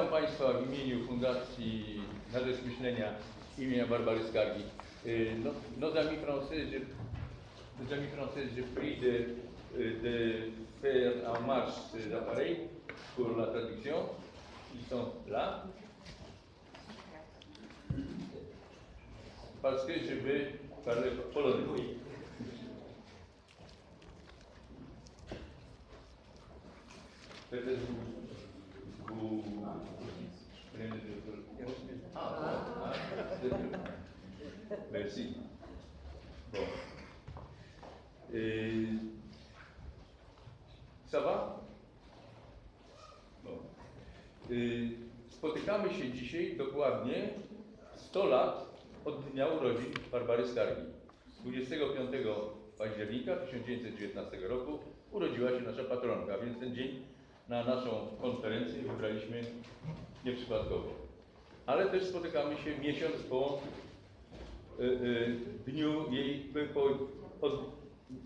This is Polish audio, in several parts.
Witam Państwa w imieniu Fundacji na rzecz myślenia imienia Barbary Skargi. Nos, nos amis français, je, nos amis français, je prie euh, de faire en marche ces appareils pour la traduction. Ils sont là. Parce que je vais parler polonais. Peut-être vous, Merci. Bon. Ça va? Bon. Spotykamy się dzisiaj dokładnie 100 lat od dnia urodzin Barbary Skargi. 25 października 1919 roku urodziła się nasza patronka, więc ten dzień na naszą konferencję wybraliśmy nieprzypadkowo. Ale też spotykamy się miesiąc po dniu jej, po, od,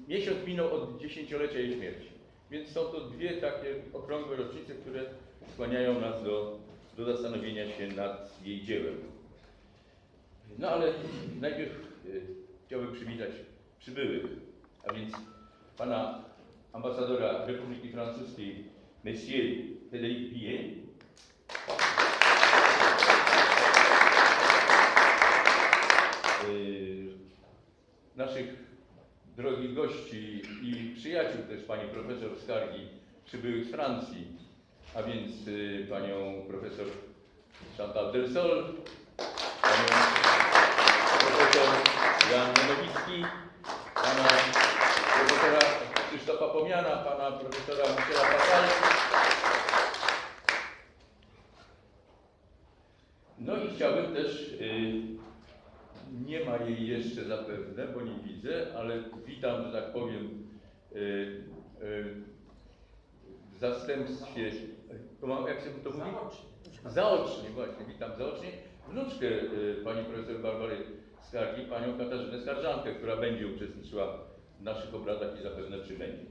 miesiąc minął od dziesięciolecia jej śmierci. Więc są to dwie takie okrągłe rocznice, które skłaniają nas do, do zastanowienia się nad jej dziełem. No ale najpierw y, chciałbym przywitać przybyłych, a więc pana ambasadora Republiki Francuskiej, Monsieur Frédéric Pillet, y, naszych drogich gości i przyjaciół też pani profesor Skargi przybyłych z Francji, a więc y, panią profesor Chantal Delsol, panią profesor Jan Nowicki, pana profesora Krzysztofa Pomiana, pana profesora Michela Pasal. No i chciałbym też, y, nie ma jej jeszcze zapewne, bo nie widzę, ale witam, że tak powiem, y, y, w zastępstwie, to mam, jak się to mówi? Zaocznie, właśnie, witam zaocznie wnuczkę pani profesor Barbary Skargi, panią Katarzynę Skarżankę, która będzie uczestniczyła w naszych obradach i zapewne przybędzie.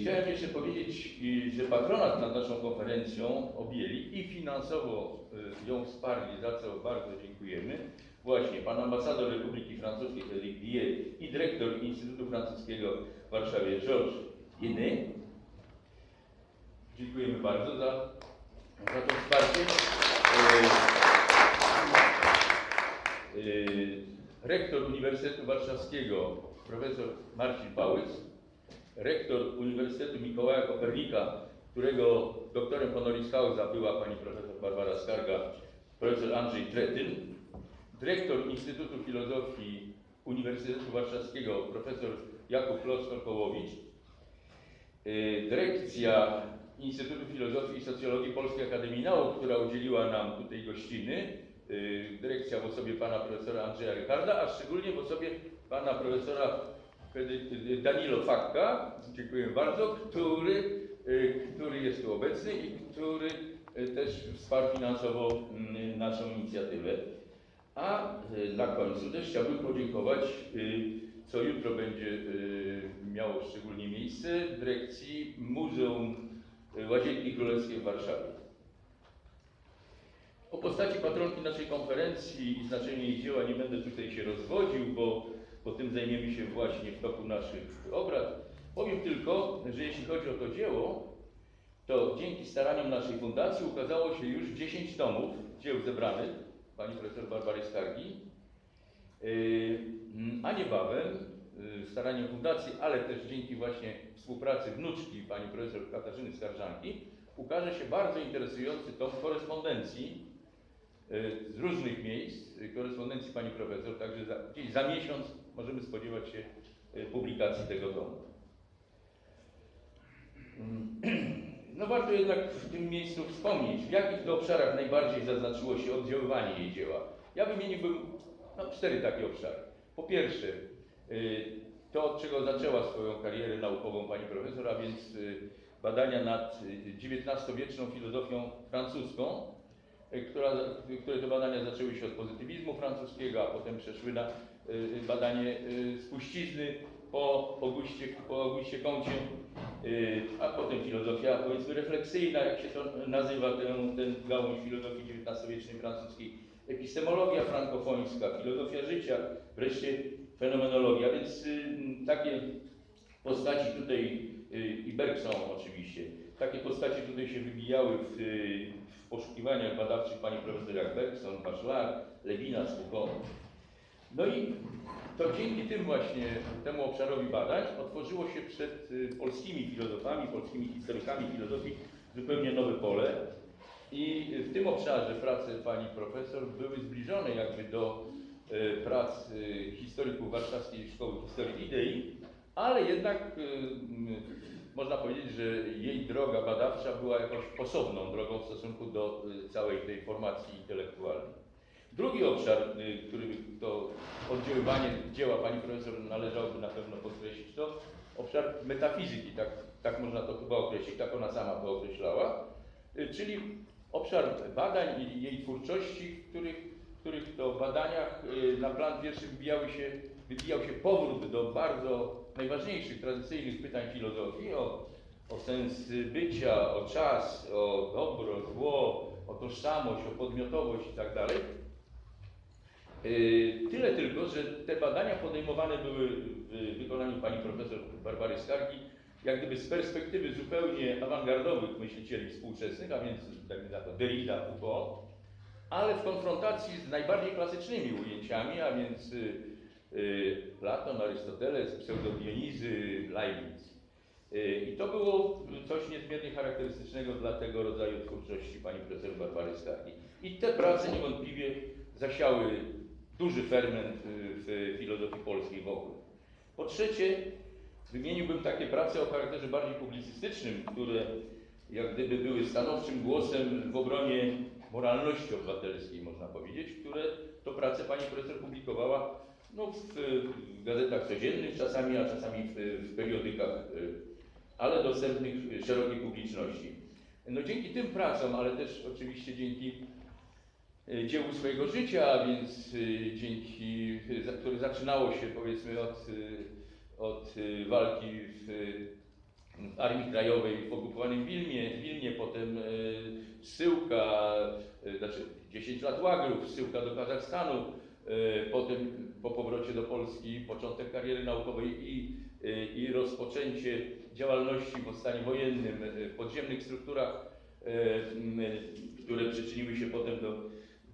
Chciałem jeszcze powiedzieć, że patronat nad naszą konferencją objęli i finansowo ją wsparli, za co bardzo dziękujemy. Właśnie pan ambasador Republiki Francuskiej Frédéric Billet i dyrektor Instytutu Francuskiego w Warszawie Georges Jeny. Dziękujemy bardzo za, za to wsparcie. Y, y, Rektor Uniwersytetu Warszawskiego profesor Marcin Pałyc, rektor Uniwersytetu Mikołaja Kopernika, którego doktorem honoris causa była pani profesor Barbara Skarga, profesor Andrzej Tretyn, dyrektor Instytutu Filozofii Uniwersytetu Warszawskiego, profesor Jakub Los-Kołowicz, y, dyrekcja Instytutu Filozofii i Socjologii Polskiej Akademii Nauk, która udzieliła nam tutaj gościny, y, dyrekcja w osobie pana profesora Andrzeja Rycharda, a szczególnie w osobie pana profesora Fedy- Danilo Fakka, dziękuję bardzo, który, y, który jest tu obecny i który y, też wsparł finansowo mm, naszą inicjatywę. A y, na końcu też chciałbym podziękować, y, co jutro będzie y, miało szczególnie miejsce, dyrekcji Muzeum y, Łazienki Królewskiej w Warszawie. O postaci patronki naszej konferencji i znaczeniu jej dzieła nie będę tutaj się rozwodził, bo, bo tym zajmiemy się właśnie w toku naszych obrad. Powiem tylko, że jeśli chodzi o to dzieło, to dzięki staraniom naszej fundacji ukazało się już 10 tomów dzieł zebranych pani profesor Barbary Skargi, Yy, a niebawem yy, staraniem fundacji, ale też dzięki właśnie współpracy wnuczki pani profesor Katarzyny Skarżanki ukaże się bardzo interesujący tom korespondencji yy, z różnych miejsc, korespondencji pani profesor, także za, gdzieś za miesiąc możemy spodziewać się publikacji tego tomu. No warto jednak w tym miejscu wspomnieć, w jakich to obszarach najbardziej zaznaczyło się oddziaływanie jej dzieła. Ja wymieniłbym no, cztery takie obszary. Po pierwsze, y, to od czego zaczęła swoją karierę naukową pani profesor, a więc y, badania nad y, XIX-wieczną filozofią francuską, y, która, które to badania zaczęły się od pozytywizmu francuskiego, a potem przeszły na y, y, badanie y, spuścizny po Augustie, po Augustie Comcie y, a potem filozofia powiedzmy refleksyjna, jak się to nazywa, ten, ten gałąź filozofii XIX-wiecznej francuskiej, epistemologia frankofońska, filozofia życia, wreszcie fenomenologia, więc y, takie postaci tutaj y, i Bergson oczywiście, takie postaci tutaj się wybijały w, y, w poszukiwaniach badawczych pani profesor jak Bergson, Bachelard, Lewinas, Foucault. No i to dzięki tym właśnie, temu obszarowi badań otworzyło się przed y, polskimi filozofami, polskimi historykami filozofii zupełnie nowe pole. I w tym obszarze prace pani profesor były zbliżone jakby do y, prac y, historyków Warszawskiej Szkoły Historii Idei, ale jednak można powiedzieć, że jej droga badawcza była jakąś osobną drogą w stosunku do całej tej formacji intelektualnej. Drugi obszar, y, który to oddziaływanie dzieła pani profesor należałoby na pewno podkreślić, to obszar metafizyki, tak, tak można to chyba określić, tak ona sama to określała, y, czyli obszar badań i jej twórczości, w których, w których to badaniach y, na plan pierwszy wybijały się, wybijał się powrót do bardzo najważniejszych, tradycyjnych pytań filozofii o, o sens bycia, o czas, o dobro, zło, o tożsamość, o podmiotowość i tak Tyle tylko, że te badania podejmowane były w wykonaniu pani profesor Barbary Skargi, jak gdyby z perspektywy zupełnie awangardowych myślicieli współczesnych, a więc tak na Derrida, Foucault, ale w konfrontacji z najbardziej klasycznymi ujęciami, a więc y, y, Platon, Arystoteles, Pseudo-Dionizy, Leibniz. Y, I to było coś niezmiernie charakterystycznego dla tego rodzaju twórczości pani profesor Barbary Skargi. I te prace niewątpliwie zasiały duży ferment y, w filozofii polskiej w ogóle. Po trzecie, wymieniłbym takie prace o charakterze bardziej publicystycznym, które jak gdyby były stanowczym głosem w obronie moralności obywatelskiej, można powiedzieć, które to prace pani profesor publikowała no, w, w gazetach codziennych czasami, a czasami w, w periodykach, y, ale dostępnych szerokiej publiczności. No dzięki tym pracom, ale też oczywiście dzięki dziełu swojego życia, a więc y, dzięki, które zaczynało się powiedzmy od, y, od walki w, Armii Krajowej w okupowanym Wilnie, Wilnie potem zsyłka, znaczy 10 lat łagrów, zsyłka do Kazachstanu, potem po powrocie do Polski początek kariery naukowej i, i rozpoczęcie działalności w stanie wojennym w podziemnych strukturach, które przyczyniły się potem do,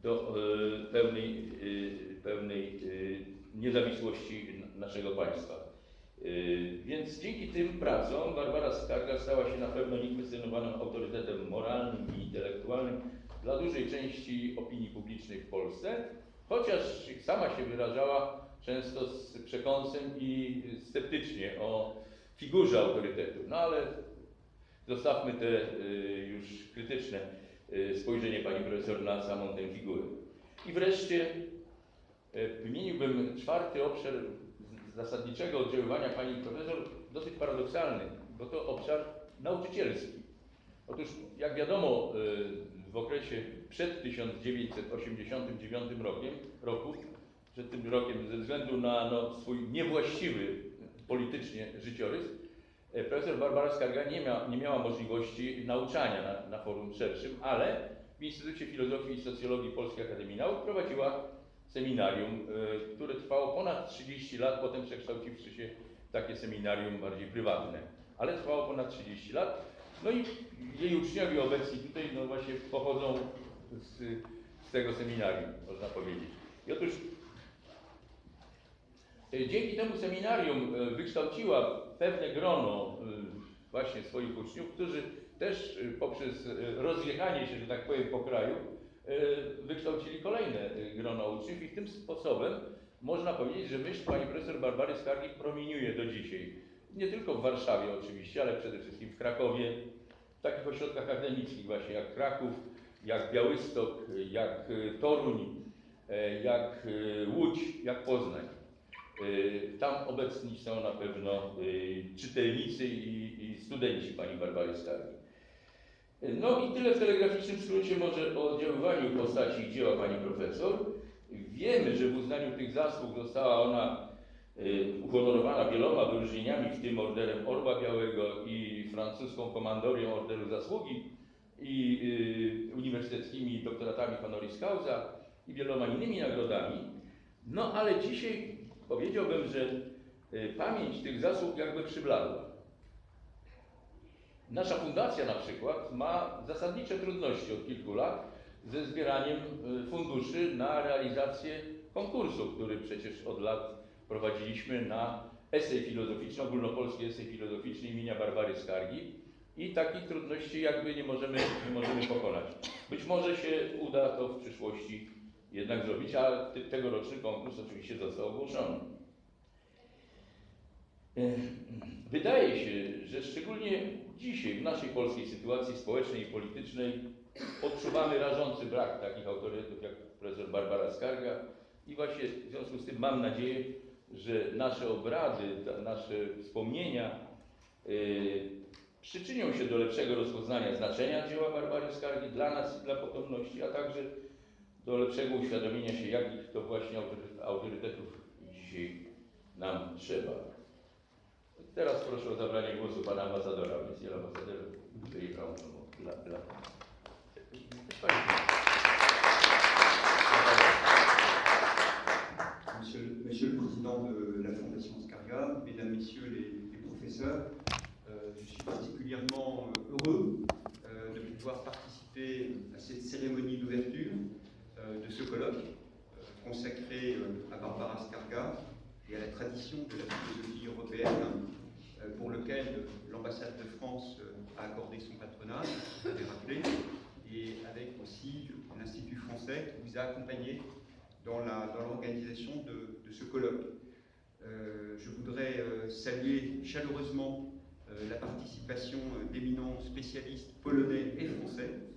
do y, pełnej, y, pełnej y, niezawisłości naszego państwa. Więc dzięki tym pracom Barbara Skarga stała się na pewno niekwestionowanym autorytetem moralnym i intelektualnym dla dużej części opinii publicznej w Polsce, chociaż sama się wyrażała często z przekąsem i sceptycznie o figurze autorytetu. No ale zostawmy te już krytyczne spojrzenie pani profesor na samą tę figurę. I wreszcie y, wymieniłbym czwarty obszar zasadniczego oddziaływania pani profesor, dosyć paradoksalny, bo to obszar nauczycielski. Otóż, jak wiadomo, y, w okresie przed 1989 rokiem, roku, przed tym rokiem, ze względu na no, swój niewłaściwy politycznie życiorys, profesor Barbara Skarga nie, mia, nie miała możliwości nauczania na, na forum szerszym, ale w Instytucie Filozofii i Socjologii Polskiej Akademii Nauk prowadziła seminarium, e, które trwało ponad 30 lat, potem przekształciwszy się w takie seminarium bardziej prywatne, ale trwało ponad 30 lat. No i jej uczniowie obecni tutaj no właśnie pochodzą z, z tego seminarium, można powiedzieć. I otóż e, dzięki temu seminarium e, wykształciła pewne grono e, właśnie swoich uczniów, którzy też e, poprzez e, rozjechanie się, że tak powiem, po kraju, wykształcili kolejne grono uczniów i tym sposobem można powiedzieć, że myśl pani profesor Barbary Skargi promieniuje do dzisiaj. Nie tylko w Warszawie oczywiście, ale przede wszystkim w Krakowie, w takich ośrodkach akademickich właśnie jak Kraków, jak Białystok, jak Toruń, e, jak Łódź, jak Poznań. E, Tam obecni są na pewno e, czytelnicy i, studenci pani Barbary Skargi. E, No i tyle w telegraficznym skrócie może o oddziaływaniu postaci i dzieła pani profesor. Wiemy, że w uznaniu tych zasług została ona e, uhonorowana wieloma wyróżnieniami, w tym Orderem Orła Białego i francuską komandorią Orderu Zasługi i y, uniwersyteckimi doktoratami honoris causa i wieloma innymi nagrodami. No ale dzisiaj powiedziałbym, że y, pamięć tych zasług jakby przybladła. Nasza fundacja na przykład ma zasadnicze trudności od kilku lat ze zbieraniem y, funduszy na realizację konkursu, który przecież od lat prowadziliśmy na esej filozoficzny, ogólnopolski esej filozoficzny imienia Barbary Skargi i takich trudności jakby nie możemy, nie możemy pokonać. Być może się uda to w przyszłości jednak zrobić, a ty- tegoroczny konkurs oczywiście został ogłoszony. E, Wydaje się, że szczególnie dzisiaj w naszej polskiej sytuacji społecznej i politycznej odczuwamy rażący brak takich autorytetów jak profesor Barbara Skarga i właśnie w związku z tym mam nadzieję, że nasze obrady, nasze wspomnienia y, przyczynią się do lepszego rozpoznania znaczenia dzieła Barbary Skargi dla nas i dla potomności, a także do lepszego uświadomienia się, jakich to właśnie autory- autorytetów dzisiaj nam trzeba. Teraz proszę o zabranie głosu pana ambasadora, monsieur le- Monsieur le Président de la Fondation Scarga, Mesdames, Messieurs les, les professeurs, euh, je suis particulièrement euh, heureux euh, de pouvoir participer à cette cérémonie d'ouverture euh, de ce colloque euh, consacré euh, à Barbara Scarga et à la tradition de la philosophie européenne euh, pour lequel l'ambassade de France euh, a accordé son patronage, vous l'avez rappelé, et avec aussi l'Institut français qui vous a accompagné dans l'organisation de, ce colloque. Euh, je voudrais euh, saluer chaleureusement euh, la participation euh, d'éminents spécialistes polonais et français, euh,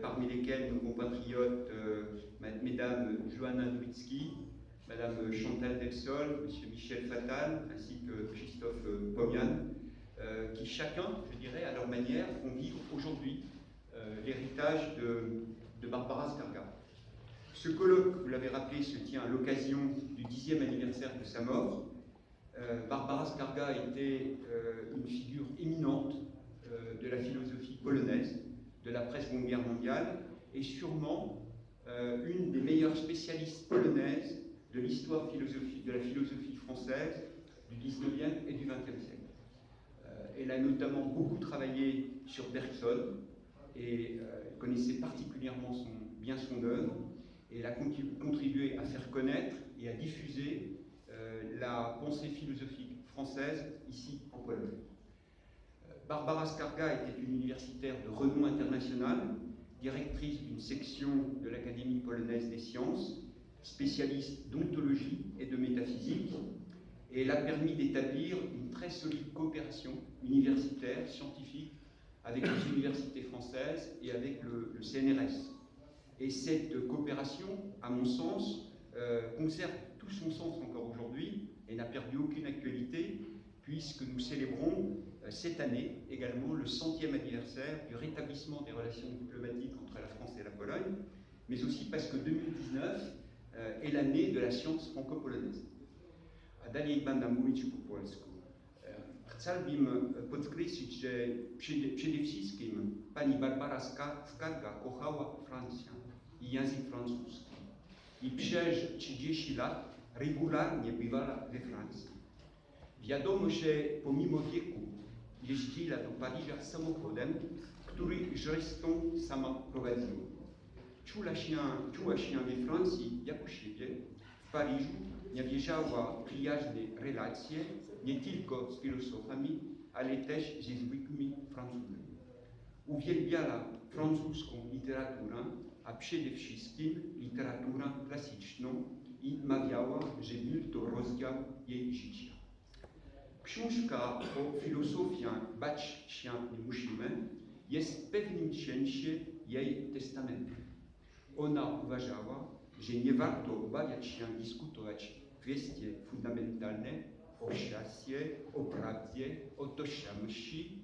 parmi lesquels nos compatriotes euh, Mesdames Joanna Nowicki, Madame Chantal Delsol, Monsieur Michel Fatal, ainsi que Christophe euh, Pomian, euh, qui chacun, je dirais, à leur manière, font vivre aujourd'hui euh, l'héritage de, Barbara Skarga. Ce colloque, vous l'avez rappelé, se tient à l'occasion du dixième anniversaire de sa mort. Euh, Barbara Skarga était euh, une figure éminente euh, de la philosophie polonaise, de la seconde guerre mondiale, et sûrement euh, une des meilleures spécialistes polonaises de l'histoire philosophique, de la philosophie française du 19e et du 20e siècle. Euh, elle a notamment beaucoup travaillé sur Bergson et euh, connaissait particulièrement bien son œuvre et elle a contribué à faire connaître et à diffuser la pensée philosophique française ici en Pologne. Barbara Skarga était une universitaire de renom international, directrice d'une section de l'Académie polonaise des sciences, spécialiste d'ontologie et de métaphysique, et elle a permis d'établir une très solide coopération universitaire, scientifique, avec les universités françaises et avec le, le CNRS. Et cette coopération, à mon sens, euh, conserve tout son sens encore aujourd'hui et n'a perdu aucune actualité, puisque nous célébrons euh, cette année également le centième anniversaire du rétablissement des relations diplomatiques entre la France et la Pologne, mais aussi parce que 2019 euh, est l'année de la science franco-polonaise. Dalej będę mówić po polsku. E, Chciałbym e, podkreślić, że przede, wszystkim pani Barbara Ska- Skarga kochała Francję i język francuski. I przez 30 lat regularnie bywała we Francji. Wiadomo, że pomimo wieku jeździła do Paryża samochodem, który zresztą sama prowadziła. Czula się, czuła się we Francji jak u siebie, w Paryżu nawiązała przyjazne relacje nie tylko z filozofami, ale też ze zwykłymi Francuzami. Uwielbiała francuską literaturę, a przede wszystkim literaturę klasyczną i mawiała, że był to rozdział jej życia. Książka o filozofii Bać się nie musimy jest w pewnym sensie jej testamentem. Ona uważała, że nie warto obawiać się dyskutować kwestie fundamentalne o szczęście, o prawdzie, o tożsamości,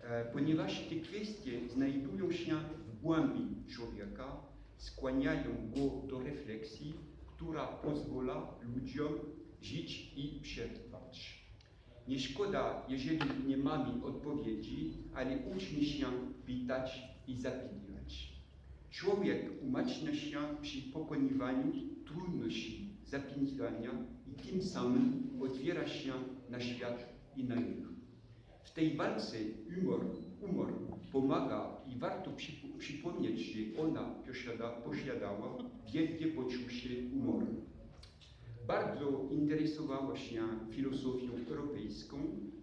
e, ponieważ te kwestie znajdują się w głębi człowieka, skłaniają go do refleksji, która pozwala ludziom żyć i przetrwać. Nie szkoda, jeżeli nie mamy odpowiedzi, ale uczmy się pytać i zapytywać. Człowiek umacnia się przy pokonywaniu trudności zapytywania i tym samym otwiera się na świat innych. W tej walce humor, humor pomaga i warto przypo- przypomnieć, że ona posiada, posiadała wielkie poczucie humoru. Bardzo interesowała się filozofią europejską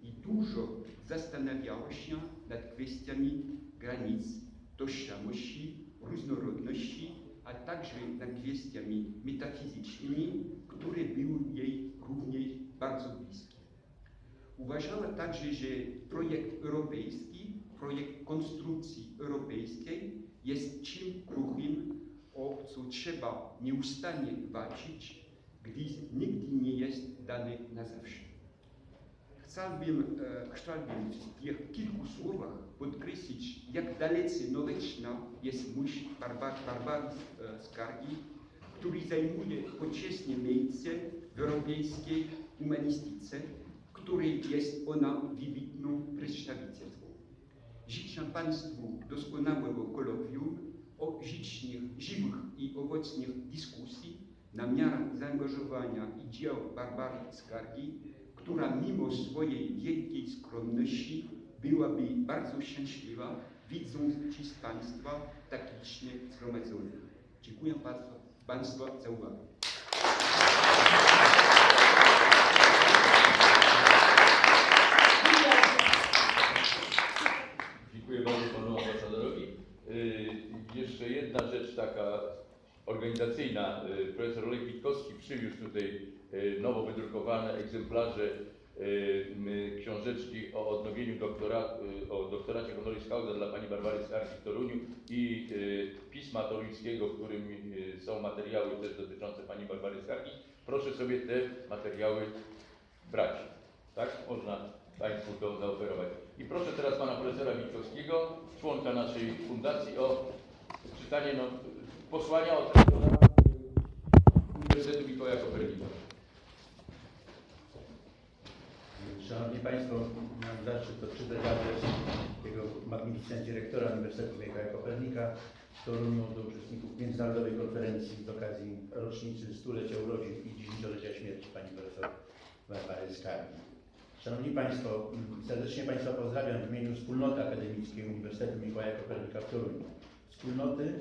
i dużo zastanawiała się nad kwestiami granic, tożsamości, różnorodności, a także nad kwestiami metafizycznymi, które były jej również bardzo bliskie. Uważała także, że projekt europejski, projekt konstrukcji europejskiej jest czym kruchym, o co trzeba nieustannie walczyć, gdyż nigdy nie jest dany na zawsze. Chciałbym, e, chciałbym w tych kilku słowach podkreślić, jak dalece noweczna jest myśl Barbar, Barbary e, Skargi, który zajmuje počestne miejsce w europejskiej humanistyce, której jest ona wybitną przedstawicielką. Życzę Państwu doskonałego kolokwium o życznych, żywych i owocnych dyskusji na miarę zaangażowania i dzieł Barbary Skargi, która mimo swojej wielkiej skromności byłaby bardzo szczęśliwa, widząc z Państwa tak licznie zgromadzonych. Dziękuję Państwu, za uwagę. Dziękuję bardzo panu ambasadorowi. Y, Jeszcze jedna rzecz taka organizacyjna. Y, Profesor Lech Witkowski przywiózł tutaj y, nowo wydrukowane egzemplarze y, książeczki o odnowieniu doktora, o doktoracie honoris causa dla pani Barbary Skargi w Toruniu i pisma toruńskiego, w którym są materiały też dotyczące pani Barbary Skargi. Proszę sobie te materiały brać. Tak? Można Państwu to zaoferować. I proszę teraz Pana Profesora Witkowskiego, członka naszej fundacji, o czytanie no, posłania od Uniwersytetu Mikołaja Kopernika. Szanowni Państwo, mam zaszczyt odczytać adres jego magnificencji rektora Uniwersytetu Mikołaja Kopernika w Toruniu do uczestników Międzynarodowej Konferencji z okazji rocznicy stulecia urodzin i dziesięciolecia śmierci pani profesor Barbary Skargi. Szanowni Państwo, serdecznie Państwa pozdrawiam w imieniu Wspólnoty Akademickiej Uniwersytetu Mikołaja Kopernika w Toruniu. Wspólnoty,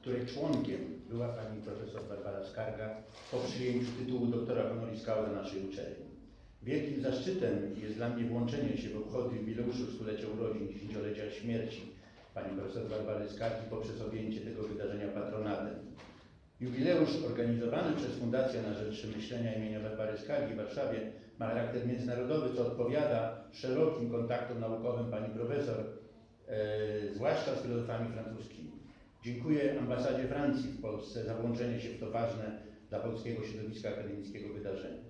której członkiem była pani profesor Barbara Skarga po przyjęciu tytułu doktora honoris causa naszej uczelni. Wielkim zaszczytem jest dla mnie włączenie się w obchody jubileuszu stulecia urodzin dziesięciolecia śmierci pani profesor Barbary Skargi poprzez objęcie tego wydarzenia patronatem. Jubileusz organizowany przez Fundację na Rzecz Myślenia imienia Barbary Skargi w Warszawie ma charakter międzynarodowy, co odpowiada szerokim kontaktom naukowym pani profesor, e, zwłaszcza z filozofami francuskimi. Dziękuję ambasadzie Francji w Polsce za włączenie się w to ważne dla polskiego środowiska akademickiego wydarzenie.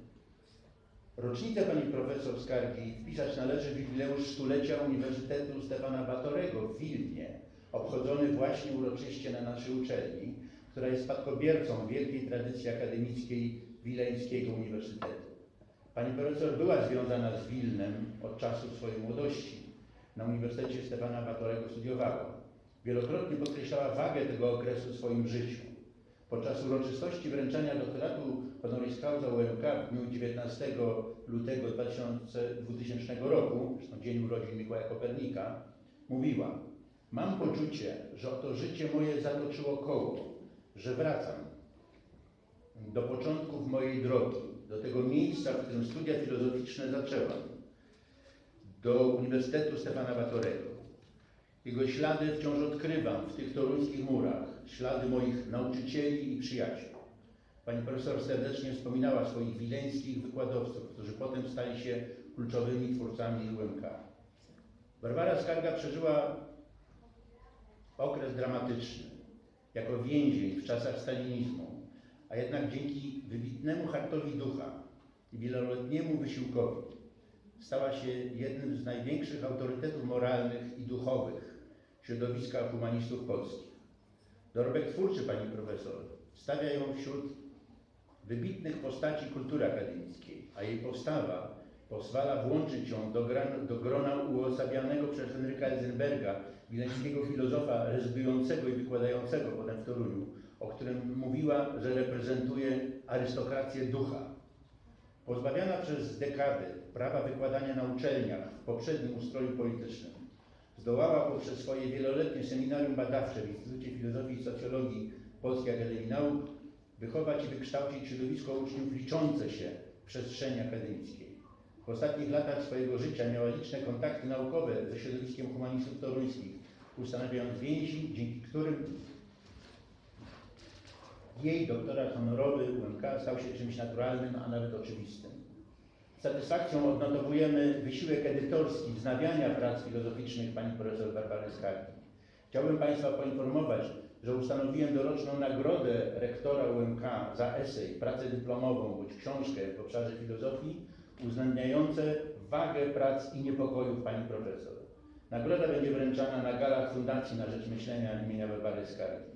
Rocznicę pani profesor Skargi wpisać należy w jubileusz stulecia Uniwersytetu Stefana Batorego w Wilnie, obchodzony właśnie uroczyście na naszej uczelni, która jest spadkobiercą wielkiej tradycji akademickiej Wileńskiego Uniwersytetu. Pani profesor była związana z Wilnem od czasów swojej młodości. Na Uniwersytecie Stefana Batorego studiowała. Wielokrotnie podkreślała wagę tego okresu w swoim życiu. Podczas uroczystości wręczania doktoratu honoris causa UMK w dniu 19 lutego 2000, 2000 roku, zresztą dzień urodzin Mikołaja Kopernika, mówiła Mam poczucie, że oto życie moje zatoczyło koło, że wracam do początków mojej drogi, do tego miejsca, w którym studia filozoficzne zaczęłam, do Uniwersytetu Stefana Batorego. Jego ślady wciąż odkrywam w tych toruńskich murach, ślady moich nauczycieli i przyjaciół. Pani profesor serdecznie wspominała swoich wileńskich wykładowców, którzy potem stali się kluczowymi twórcami UMK. Barbara Skarga przeżyła okres dramatyczny, jako więzień w czasach stalinizmu, a jednak dzięki wybitnemu hartowi ducha i wieloletniemu wysiłkowi stała się jednym z największych autorytetów moralnych i duchowych środowiska humanistów polskich. Dorobek twórczy pani profesor stawia ją wśród wybitnych postaci kultury akademickiej, a jej postawa pozwala włączyć ją do, gran, do grona uosabianego przez Henryka Eisenberga, wileńskiego filozofa rezydującego i wykładającego potem w Toruniu, o którym mówiła, że reprezentuje arystokrację ducha. Pozbawiana przez dekady prawa wykładania na uczelniach w poprzednim ustroju politycznym, zdołała poprzez swoje wieloletnie seminarium badawcze w Instytucie Filozofii i Socjologii Polskiej Akademii Nauk wychować i wykształcić środowisko uczniów liczące się w przestrzeni akademickiej. W ostatnich latach swojego życia miała liczne kontakty naukowe ze środowiskiem humanistów toruńskich, ustanawiając więzi, dzięki którym jej doktorat honorowy UMK stał się czymś naturalnym, a nawet oczywistym. Z satysfakcją odnotowujemy wysiłek edytorski wznawiania prac filozoficznych pani profesor Barbary Skargi. Chciałbym Państwa poinformować, że ustanowiłem doroczną nagrodę rektora UMK za esej, pracę dyplomową bądź książkę w obszarze filozofii uwzględniające wagę prac i niepokojów pani profesor. Nagroda będzie wręczana na galach Fundacji na Rzecz Myślenia imienia Barbary Skargi.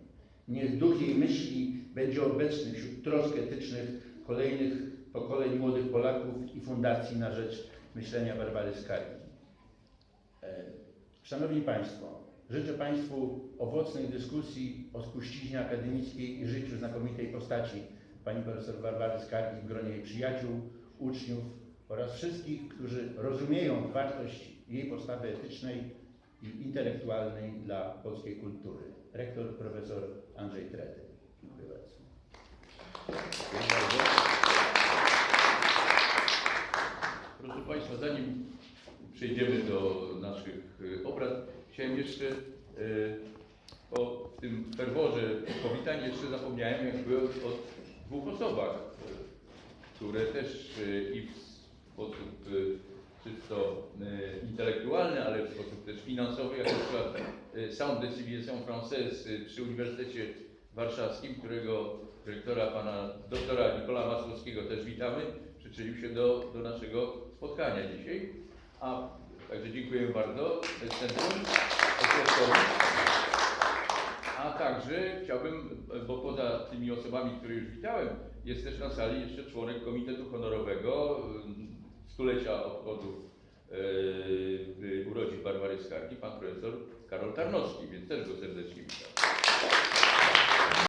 Niech duch jej myśli będzie obecny wśród trosk etycznych kolejnych pokoleń młodych Polaków i Fundacji na Rzecz Myślenia Barbary Skargi. E, Szanowni Państwo, życzę Państwu owocnej dyskusji o spuściźnie akademickiej i życiu znakomitej postaci pani profesor Barbary Skargi w gronie jej przyjaciół, uczniów oraz wszystkich, którzy rozumieją wartość jej postawy etycznej i intelektualnej dla polskiej kultury. Rektor profesor Andrzej Trety. Dziękuję bardzo. Proszę Państwa, zanim przejdziemy do naszych y, obrad, chciałem jeszcze y, o tym ferworze powitania jeszcze zapomniałem jakby o, o dwóch osobach, y, które też i w sposób czysto intelektualny, ale w sposób też finansowy, jak na przykład Centre de Civilisation Française przy Uniwersytecie Warszawskim, którego dyrektora pana doktora Nikola Masłowskiego też witamy, przyczynił się do, do naszego spotkania dzisiaj. A także dziękuję bardzo Centrum Ośrodkowi. A także chciałbym, bo poza tymi osobami, które już witałem, jest też na sali jeszcze członek Komitetu Honorowego ym, stulecia obchodów yy, urodzin Barbary Skargi, pan profesor Karol Tarnowski, więc też go serdecznie witam.